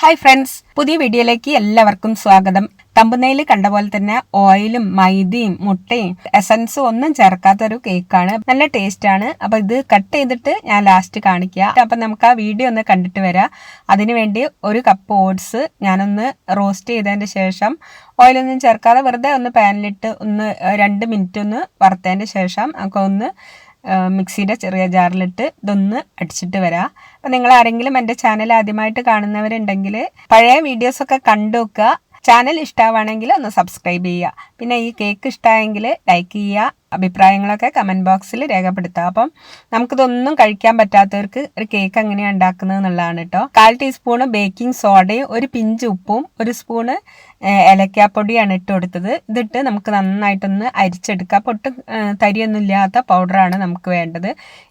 Hi friends പുതിയ വീഡിയോയിലേക്ക് എല്ലാവർക്കും സ്വാഗതം. തമ്പുന്നയിൽ കണ്ട പോലെ തന്നെ ഓയിലും മൈദയും മുട്ടയും എസൻസും ഒന്നും ചേർക്കാത്ത ഒരു കേക്കാണ് നല്ല ടേസ്റ്റ് ആണ്. അപ്പൊ ഇത് കട്ട് ചെയ്തിട്ട് ഞാൻ ലാസ്റ്റ് കാണിക്കുക അപ്പൊ നമുക്ക് ആ വീഡിയോ ഒന്ന് കണ്ടിട്ട് വരാം. അതിനുവേണ്ടി ഒരു കപ്പ് ഓട്സ് ഞാനൊന്ന് റോസ്റ്റ് ചെയ്തതിന് ശേഷം ഓയിലൊന്നും ചേർക്കാതെ വെറുതെ ഒന്ന് പാനിലിട്ട് ഒന്ന് രണ്ട് മിനിറ്റ് ഒന്ന് വറുത്തതിന് ശേഷം നമുക്ക് ഒന്ന് മിക്സിയുടെ ചെറിയ ജാറിലിട്ട് ഇതൊന്ന് അടിച്ചിട്ട് വരാം. അപ്പം നിങ്ങൾ ആരെങ്കിലും എന്റെ ചാനൽ ആദ്യമായിട്ട് കാണുന്നവരുണ്ടെങ്കിൽ പഴയ വീഡിയോസൊക്കെ കണ്ടു വെക്കുക ചാനൽ ഇഷ്ടമാണെങ്കിൽ ഒന്ന് സബ്സ്ക്രൈബ് ചെയ്യുക. പിന്നെ ഈ കേക്ക് ഇഷ്ടമായെങ്കിൽ ലൈക്ക് ചെയ്യുക. അഭിപ്രായങ്ങളൊക്കെ കമന്റ് ബോക്സിൽ രേഖപ്പെടുത്താം. അപ്പം നമുക്കിതൊന്നും കഴിക്കാൻ പറ്റാത്തവർക്ക് ഒരു കേക്ക് എങ്ങനെയാണ് ഉണ്ടാക്കുന്നത് എന്നുള്ളതാണ് കേട്ടോ കാൽ ടീസ്പൂണ് ബേക്കിംഗ് സോഡയും ഒരു പിഞ്ച് ഉപ്പും ഒരു സ്പൂണ് ഏലക്കാപ്പൊടിയാണ് ഇട്ട് കൊടുത്തത്. ഇതിട്ട് നമുക്ക് നന്നായിട്ടൊന്ന് അരിച്ചെടുക്കാം. പൊട്ടും തരിയൊന്നും ഇല്ലാത്ത പൗഡറാണ് നമുക്ക് വേണ്ടത്.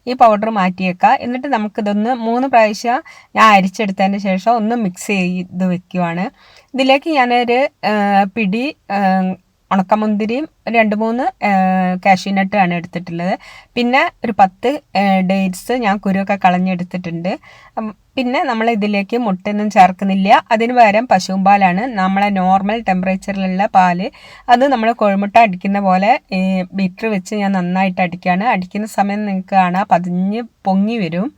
ഈ പൗഡർ മാറ്റിയേക്കാം എന്നിട്ട് നമുക്കിതൊന്ന് മൂന്ന് പ്രാവശ്യം ഞാൻ അരിച്ചെടുത്തതിന് ശേഷം ഒന്ന് മിക്സ് ചെയ്ത് വെക്കുവാണ്. ഇതിലേക്ക് ഞാനൊരു പിടി ഉണക്കമുന്തിരിയും രണ്ട് മൂന്ന് കാഷ്യൂനട്ടാണ് എടുത്തിട്ടുള്ളത്. പിന്നെ ഒരു പത്ത് ഡേറ്റ്സ് ഞാൻ കുരുവൊക്കെ കളഞ്ഞെടുത്തിട്ടുണ്ട്. പിന്നെ നമ്മൾ ഇതിലേക്ക് മുട്ടയൊന്നും ചേർക്കുന്നില്ല. അതിന് പകരം പശുവും പാലാണ്. നമ്മളെ നോർമൽ ടെമ്പറേച്ചറിലുള്ള പാൽ. അത് നമ്മൾ കോഴിമുട്ട അടിക്കുന്ന പോലെ ബീറ്റർ വെച്ച് ഞാൻ നന്നായിട്ട് അടിക്കുകയാണ് അടിക്കുന്ന സമയം നിങ്ങൾക്ക് കാണാം. പതിഞ്ഞ് പൊങ്ങി വരും.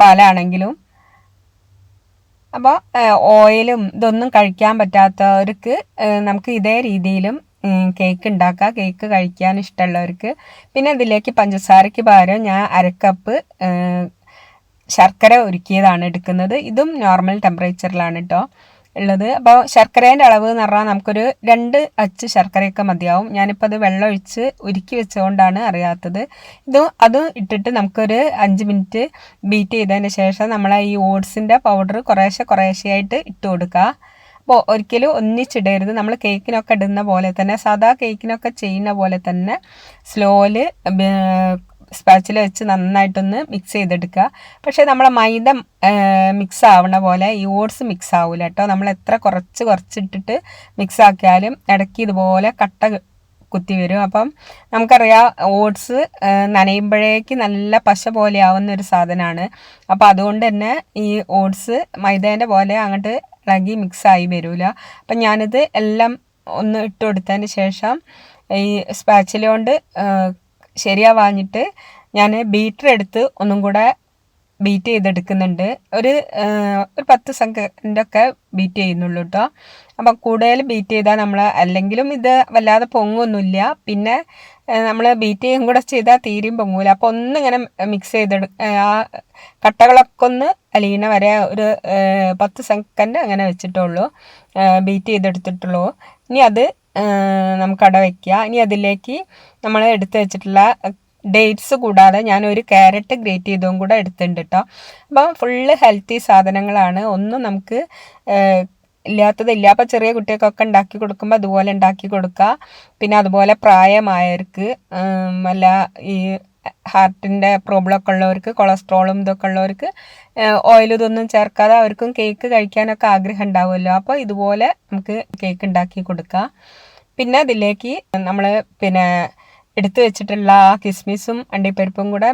പാലാണെങ്കിലും. അപ്പോൾ ഓയിലും ഇതൊന്നും കഴിക്കാൻ പറ്റാത്തവർക്ക് നമുക്ക് ഇതേ രീതിയിലും കേക്ക് ഉണ്ടാക്കാം കേക്ക് കഴിക്കാൻ ഇഷ്ടമുള്ളവർക്ക്. പിന്നെ ഇതിലേക്ക് പഞ്ചസാരയ്ക്ക് പകരം ഞാൻ അരക്കപ്പ് ശർക്കര ഒരുക്കിയതാണ് എടുക്കുന്നത്. ഇതും നോർമൽ ടെമ്പറേച്ചറിലാണ് കേട്ടോ ഉള്ളത്. അപ്പോൾ ശർക്കരേന്റെ അളവ് എന്ന് പറഞ്ഞാൽ നമുക്കൊരു രണ്ട് അച്ച് ശർക്കരയൊക്കെ മതിയാവും. ഞാനിപ്പോൾ അത് വെള്ളം ഒഴിച്ച് ഉരുക്കി വെച്ചുകൊണ്ടാണ് അറിയാത്തത്. ഇത് അത് ഇട്ടിട്ട് നമുക്കൊരു അഞ്ച് മിനിറ്റ് ബീറ്റ് ചെയ്തതിന് ശേഷം നമ്മൾ ഈ ഓട്സിന്റെ പൗഡർ കുറേശ്ശെ കുറേശ്ശെയായിട്ട് ഇട്ട് കൊടുക്കുക അപ്പോൾ ഒരിക്കലും ഒന്നിച്ചിടരുത്. നമ്മൾ കേക്കിനൊക്കെ ഇടുന്ന പോലെ തന്നെ സാധാ കേക്കിനൊക്കെ ചെയ്യുന്ന പോലെ തന്നെ സ്ലോയിൽ സ്പാച്ചിൽ വെച്ച് നന്നായിട്ടൊന്ന് മിക്സ് ചെയ്തെടുക്കുക. പക്ഷേ നമ്മളെ മൈദ മിക്സ് ആവണ പോലെ ഈ ഓട്സ് മിക്സ് ആവില്ല കേട്ടോ. നമ്മൾ എത്ര കുറച്ച് കുറച്ചിട്ടിട്ട് മിക്സ് ആക്കിയാലും ഇടയ്ക്ക് ഇതുപോലെ കട്ട കുത്തി വരും. അപ്പം നമുക്കറിയാം ഓട്സ് നനയുമ്പോഴേക്ക് നല്ല പശ പോലെ ആവുന്ന ഒരു സാധനമാണ്. അപ്പോൾ അതുകൊണ്ട് തന്നെ ഈ ഓട്സ് മൈദേന്റെ പോലെ അങ്ങോട്ട് ഇളകി ആയി വരില്ല അപ്പം ഞാനിത് എല്ലാം ഒന്ന് ഇട്ട് കൊടുത്തതിന് ശേഷം ഈ സ്പാച്ചിലോണ്ട് ശരിയാവാഞ്ഞിട്ട് ഞാൻ ബീറ്റർ എടുത്ത് ഒന്നും കൂടെ ബീറ്റ് ചെയ്തെടുക്കുന്നുണ്ട്. ഒരു ഒരു പത്ത് സെക്കൻഡൊക്കെ ബീറ്റ് ചെയ്യുന്നുള്ളൂ കേട്ടോ അപ്പം കൂടുതൽ ബീറ്റ് ചെയ്താൽ നമ്മൾ അല്ലെങ്കിലും ഇത് വല്ലാതെ പൊങ്ങൊന്നുമില്ല. പിന്നെ നമ്മൾ ബീറ്റ് ചെയ്യും കൂടെ ചെയ്താൽ തീരെയും പൊങ്ങൂല. അപ്പോൾ ഒന്നിങ്ങനെ മിക്സ് ചെയ്തെടു ആ കട്ടകളൊക്കെ ഒന്ന് അലീന വരെ ഒരു പത്ത് സെക്കൻഡ് അങ്ങനെ വെച്ചിട്ടുള്ളൂ. ബീറ്റ് ചെയ്തെടുത്തിട്ടുള്ളൂ. ഇനി അത് നമുക്കട വയ്ക്കുക ഇനി അതിലേക്ക് നമ്മൾ എടുത്തു വെച്ചിട്ടുള്ള ഡേറ്റ്സ് കൂടാതെ ഞാൻ ഒരു ക്യാരറ്റ് ഗ്രേറ്റ് ചെയ്തതും കൂടെ എടുത്തിട്ടുണ്ട് കേട്ടോ അപ്പം ഫുള്ള് ഹെൽത്തി സാധനങ്ങളാണ്. ഒന്നും നമുക്ക് ഇല്ലാത്തതില്ല. അപ്പോൾ ചെറിയ കുട്ടികൾക്കൊക്കെ ഉണ്ടാക്കി കൊടുക്കുമ്പോൾ അതുപോലെ ഉണ്ടാക്കി കൊടുക്കുക പിന്നെ അതുപോലെ പ്രായമായവർക്ക് അല്ല ഈ ഹാർട്ടിന്റെ പ്രോബ്ലമൊക്കെ ഉള്ളവർക്ക് കൊളസ്ട്രോളും ഇതൊക്കെ ഉള്ളവർക്ക് ഓയിൽ ഇതൊന്നും ചേർക്കാതെ അവർക്കും കേക്ക് കഴിക്കാനൊക്കെ ആഗ്രഹം ഉണ്ടാവുമല്ലോ. അപ്പോൾ ഇതുപോലെ നമുക്ക് കേക്ക് ഉണ്ടാക്കി കൊടുക്കാം. പിന്നെ അതിലേക്ക് നമ്മൾ പിന്നെ എടുത്തു വെച്ചിട്ടുള്ള ആ കിസ്മിസും അണ്ടിപ്പരിപ്പും കൂടെ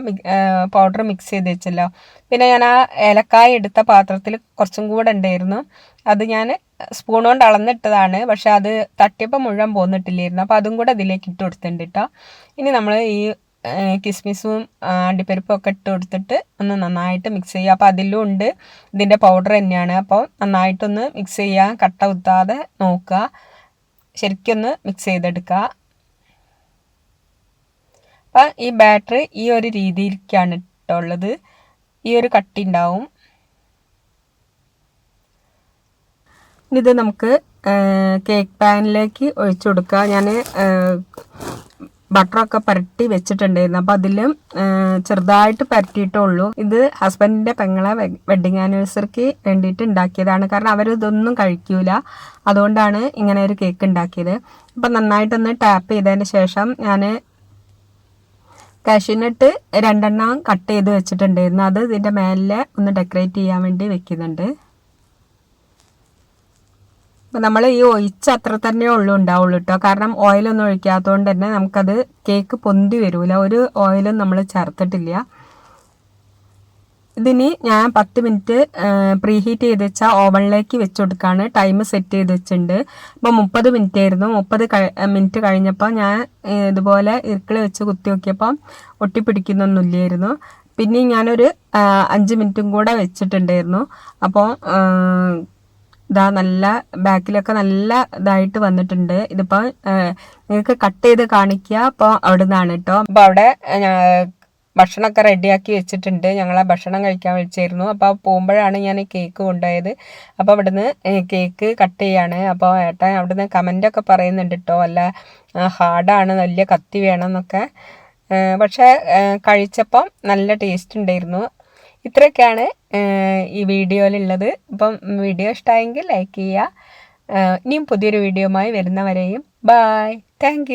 പൗഡർ മിക്സ് ചെയ്ത് വെച്ചല്ലോ. പിന്നെ ഞാൻ ആ ഏലക്കായ എടുത്ത പാത്രത്തിൽ കുറച്ചും കൂടെ ഉണ്ടായിരുന്നു. അത് ഞാൻ സ്പൂൺ കൊണ്ട് അളന്നിട്ടതാണ്. പക്ഷെ അത് തട്ടിയപ്പോൾ മുഴുവൻ പോന്നിട്ടില്ലായിരുന്നു. അപ്പോൾ അതും കൂടെ അതിലേക്ക് ഇട്ട് കൊടുത്തിട്ടുണ്ട് കേട്ടോ ഇനി നമ്മൾ ഈ കിസ്മിസും അണ്ടിപ്പരിപ്പും ഒക്കെ ഇട്ട് കൊടുത്തിട്ട് ഒന്ന് നന്നായിട്ട് മിക്സ് ചെയ്യുക. അപ്പോൾ അതിലും ഉണ്ട്. ഇതിന്റെ പൗഡർ തന്നെയാണ്. അപ്പോൾ നന്നായിട്ടൊന്ന് മിക്സ് ചെയ്യുക. കട്ട കുത്താതെ നോക്കുക. ശരിക്കൊന്ന് മിക്സ് ചെയ്തെടുക്കുക. അപ്പം ഈ ബാറ്ററി ഈ ഒരു രീതിയിലേക്കാണ് ഇട്ടുള്ളത് ഈ ഒരു കട്ടി ഉണ്ടാവും. ഇത് നമുക്ക് കേക്ക് പാനിലേക്ക് ഒഴിച്ചു കൊടുക്കുക. ഞാൻ ബട്ടറൊക്കെ പരട്ടി വെച്ചിട്ടുണ്ടായിരുന്നു. അപ്പോൾ അതിലും ചെറുതായിട്ട് പരട്ടിയിട്ടുള്ളൂ ഇത് ഹസ്ബൻഡിന്റെ പെങ്ങളെ വെഡിങ് ആനിവേഴ്സറിക്ക് വേണ്ടിയിട്ട് ഉണ്ടാക്കിയതാണ്. കാരണം അവർ ഇതൊന്നും കഴിക്കൂല. അതുകൊണ്ടാണ് ഇങ്ങനെ ഒരു കേക്ക് ഉണ്ടാക്കിയത്. അപ്പം നന്നായിട്ടൊന്ന് ടാപ്പ് ചെയ്തതിന് ശേഷം ഞാൻ കാഷ്യൂനട്ട് രണ്ടെണ്ണം കട്ട് ചെയ്ത് വെച്ചിട്ടുണ്ടായിരുന്നു. അത് ഇതിന്റെ മേലെ ഒന്ന് ഡെക്കറേറ്റ് ചെയ്യാൻ വേണ്ടി വെക്കുന്നുണ്ട്. അപ്പം നമ്മൾ ഈ ഒഴിച്ച അത്ര തന്നെ ഉള്ളൂ ഉണ്ടാവുള്ളൂ കേട്ടോ കാരണം ഓയിലൊന്നും ഒഴിക്കാത്തതുകൊണ്ട് തന്നെ നമുക്കത് കേക്ക് പൊന്തി വരില്ല ഒരു ഓയിലും നമ്മൾ ചേർത്തിട്ടില്ല. ഇതിന് ഞാൻ പത്ത് മിനിറ്റ് പ്രീ ഹീറ്റ് ചെയ്ത് വെച്ച ഓവണിലേക്ക് വെച്ച് കൊടുക്കുകയാണ് ടൈം സെറ്റ് ചെയ്ത് വെച്ചിട്ടുണ്ട്. അപ്പോൾ മുപ്പത് മിനിറ്റ് ആയിരുന്നു. മുപ്പത് മിനിറ്റ് കഴിഞ്ഞപ്പോൾ ഞാൻ ഇതുപോലെ ഇറുക്കിൾ വെച്ച് കുത്തി നോക്കിയപ്പം ഒട്ടിപ്പിടിക്കുന്നൊന്നുമില്ലായിരുന്നു. പിന്നെ ഞാനൊരു അഞ്ച് മിനിറ്റും കൂടെ വെച്ചിട്ടുണ്ടായിരുന്നു. അപ്പോൾ ഇതാ നല്ല ബാക്കിലൊക്കെ നല്ല ഇതായിട്ട് വന്നിട്ടുണ്ട്. ഇതിപ്പോൾ നിങ്ങൾക്ക് കട്ട് ചെയ്ത് കാണിക്കുക അപ്പോൾ അവിടെ നിന്നാണ് കേട്ടോ അപ്പോൾ അവിടെ ഭക്ഷണമൊക്കെ റെഡിയാക്കി വെച്ചിട്ടുണ്ട്. ഞങ്ങളെ ഭക്ഷണം കഴിക്കാൻ വിളിച്ചായിരുന്നു അപ്പോൾ പോകുമ്പോഴാണ് ഞാൻ കേക്ക് കൊണ്ടുപോയത്. അപ്പോൾ അവിടുന്ന് കേക്ക് കട്ട് ചെയ്യാണ്. അപ്പോൾ ഏട്ടൻ അവിടുന്ന് കമന്റൊക്കെ പറയുന്നുണ്ട് കേട്ടോ അല്ല ഹാർഡാണ് നല്ല കത്തി വേണം എന്നൊക്കെ. പക്ഷേ കഴിച്ചപ്പം നല്ല ടേസ്റ്റ് ഉണ്ടായിരുന്നു. ഇത്രയൊക്കെയാണ് ഈ വീഡിയോയിലുള്ളത്. അപ്പം വീഡിയോ ഇഷ്ടമായെങ്കിൽ ലൈക്ക് ചെയ്യുക. ഇനിയും പുതിയൊരു വീഡിയോയുമായി വരുന്നവരെയും. ബായ്. താങ്ക്